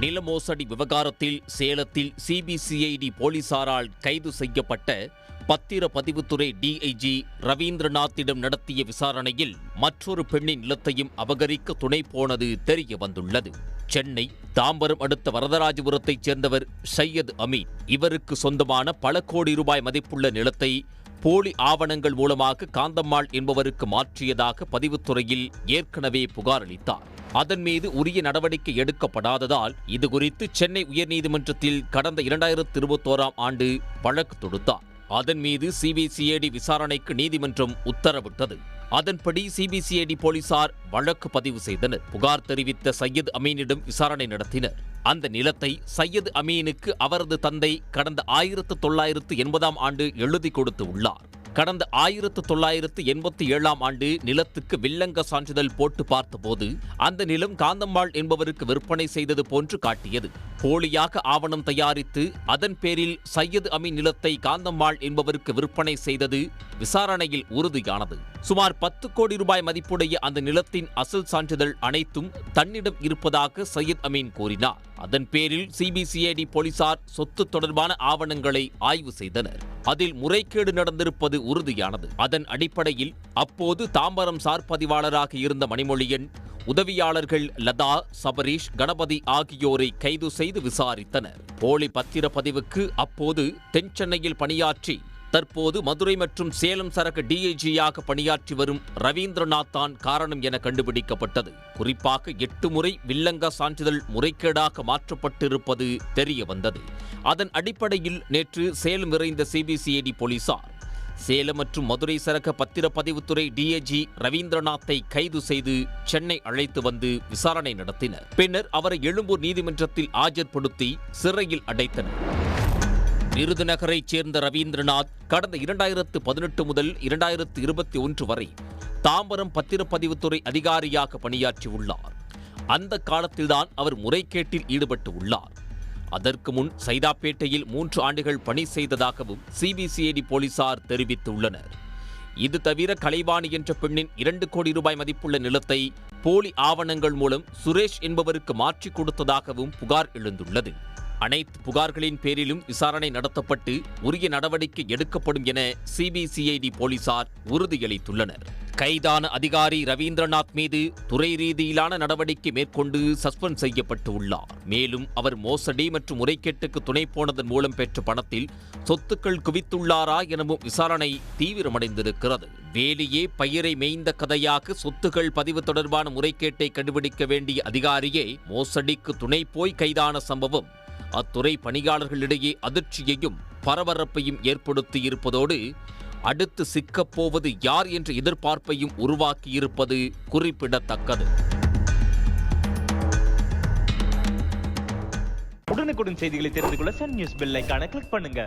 நில மோசடி விவகாரத்தில் சேலத்தில் சிபிசிஐடி போலீசாரால் கைது செய்யப்பட்ட பத்திரப்பதிவுத்துறை டிஐஜி ரவீந்திரநாத்திடம் நடத்திய விசாரணையில் மற்றொரு பெண்ணின் நிலத்தையும் அபகரிக்க துணை போனது தெரிய வந்துள்ளது சென்னை தாம்பரம் அடுத்த வரதராஜபுரத்தைச் சேர்ந்தவர் சையத் அமீன். இவருக்கு சொந்தமான பல கோடி ரூபாய் மதிப்புள்ள நிலத்தை போலி ஆவணங்கள் மூலமாக காந்தம்மாள் என்பவருக்கு மாற்றியதாக பதிவுத்துறையில் ஏற்கனவே புகார் அளித்தார். அதன் மீது உரிய நடவடிக்கை எடுக்கப்படாததால் இதுகுறித்து சென்னை உயர்நீதிமன்றத்தில் கடந்த இரண்டாயிரத்து இருபத்தோராம் ஆண்டு வழக்கு தொடுத்தார். அதன் மீது சிபிசிஐடி விசாரணைக்கு நீதிமன்றம் உத்தரவிட்டது. அதன்படி சிபிசிஐடி போலீசார் வழக்கு பதிவு செய்தனர். புகார் தெரிவித்த சையத் அமீனிடம் விசாரணை நடத்தினர். அந்த நிலத்தை சையத் அமீனுக்கு அவரது தந்தை கடந்த ஆயிரத்து தொள்ளாயிரத்து எண்பதாம் ஆண்டு எழுதி கொடுத்து உள்ளார். கடந்த ஆயிரத்து தொள்ளாயிரத்து எண்பத்தி ஏழாம் ஆண்டு நிலத்துக்கு வில்லங்க சான்றிதழ் போட்டு பார்த்தபோது அந்த நிலம் காந்தம்மாள் என்பவருக்கு விற்பனை செய்தது போன்று காட்டியது. போலியாக ஆவணம் தயாரித்து அதன் பேரில் சையது அமீன் நிலத்தை காந்தம்மாள் என்பவருக்கு விற்பனை செய்தது விசாரணையில் உறுதியானது. சுமார் பத்து கோடி ரூபாய் மதிப்புடைய அந்த நிலத்தின் அசல் சான்றிதழ் அனைத்தும் தன்னிடம் இருப்பதாக சையத் அமீன் கூறினார். அதன் பேரில் சிபிசிஐடி போலீசார் சொத்து தொடர்பான ஆவணங்களை ஆய்வு செய்தனர். அதில் முறைகேடு நடந்திருப்பது உறுதியானது. அதன் அடிப்படையில் அப்போது தாம்பரம் சார் பதிவாளராக இருந்த மணிமொழியன் உதவியாளர்கள் லதா சபரீஷ் கணபதி ஆகியோரை கைது செய்து விசாரித்தனர். போலி பத்திரப்பதிவுக்கு அப்போது தென்சென்னையில் பணியாற்றி தற்போது மதுரை மற்றும் சேலம் சரக்கு டிஐஜியாக பணியாற்றி வரும் ரவீந்திரநாத் தான் காரணம் என கண்டுபிடிக்கப்பட்டது. குறிப்பாக எட்டு முறை வில்லங்க சான்றிதழ் முறைகேடாக மாற்றப்பட்டிருப்பது தெரிய வந்தது அதன் அடிப்படையில் நேற்று சேலம் விரைந்த சிபிசிஐடி போலீசார் சேலம் மற்றும் மதுரை சரக பத்திரப்பதிவுத்துறை டிஏஜி ரவீந்திரநாத்தை கைது செய்து சென்னை அழைத்து வந்து விசாரணை நடத்தினர். பின்னர் அவரை எழும்பூர் நீதிமன்றத்தில் ஆஜர்படுத்தி சிறையில் அடைத்தனர். விருதுநகரைச் சேர்ந்த ரவீந்திரநாத் கடந்த இரண்டாயிரத்து பதினெட்டு முதல் இரண்டாயிரத்து இருபத்தி ஒன்று வரை தாம்பரம் பத்திரப்பதிவுத்துறை அதிகாரியாக பணியாற்றியுள்ளார். அந்த காலத்தில்தான் அவர் முறைகேட்டில் ஈடுபட்டு உள்ளார். அதற்கு முன் சைதாப்பேட்டையில் மூன்று ஆண்டுகள் பணி செய்ததாகவும் சிபிசிஐடி போலீசார் தெரிவித்துள்ளனர். இது தவிர கலைவாணி என்ற பெண்ணின் இரண்டு கோடி ரூபாய் மதிப்புள்ள நிலத்தை போலி ஆவணங்கள் மூலம் சுரேஷ் என்பவருக்கு மாற்றிக் கொடுத்ததாகவும் புகார் எழுந்துள்ளது. அனைத்து புகார்களின் பேரிலும் விசாரணை நடத்தப்பட்டு உரிய நடவடிக்கை எடுக்கப்படும் என சிபிசிஐடி போலீசார் உறுதியளித்துள்ளனர். கைதான அதிகாரி ரவீந்திரநாத் மீது துறை ரீதியிலான நடவடிக்கை மேற்கொண்டு சஸ்பெண்ட் செய்யப்பட்டு உள்ளார் மேலும் அவர் மோசடி மற்றும் முறைகேட்டுக்கு துணை போனதன் மூலம் பெற்ற பணத்தில் சொத்துக்கள் குவித்துள்ளாரா எனவும் விசாரணை தீவிரமடைந்திருக்கிறது. வேலியே பயிரை மேய்ந்த கதையாக சொத்துகள் பதிவு தொடர்பான முறைகேட்டை கண்டுபிடிக்க வேண்டிய அதிகாரியே மோசடிக்கு துணை போய் கைதான சம்பவம் அத்துறை பணியாளர்களிடையே அதிர்ச்சியையும் பரபரப்பையும் ஏற்படுத்தி இருப்பதோடு அடுத்து சிக்கப் போவது யார் என்ற எதிர்பார்ப்பையும் உருவாக்கியிருப்பது குறிப்பிடத்தக்கது. உடனுக்குடன் செய்திகளை தெரிந்து கொள்ள சன் நியூஸ் பெல் ஐகானை கிளிக் பண்ணுங்க.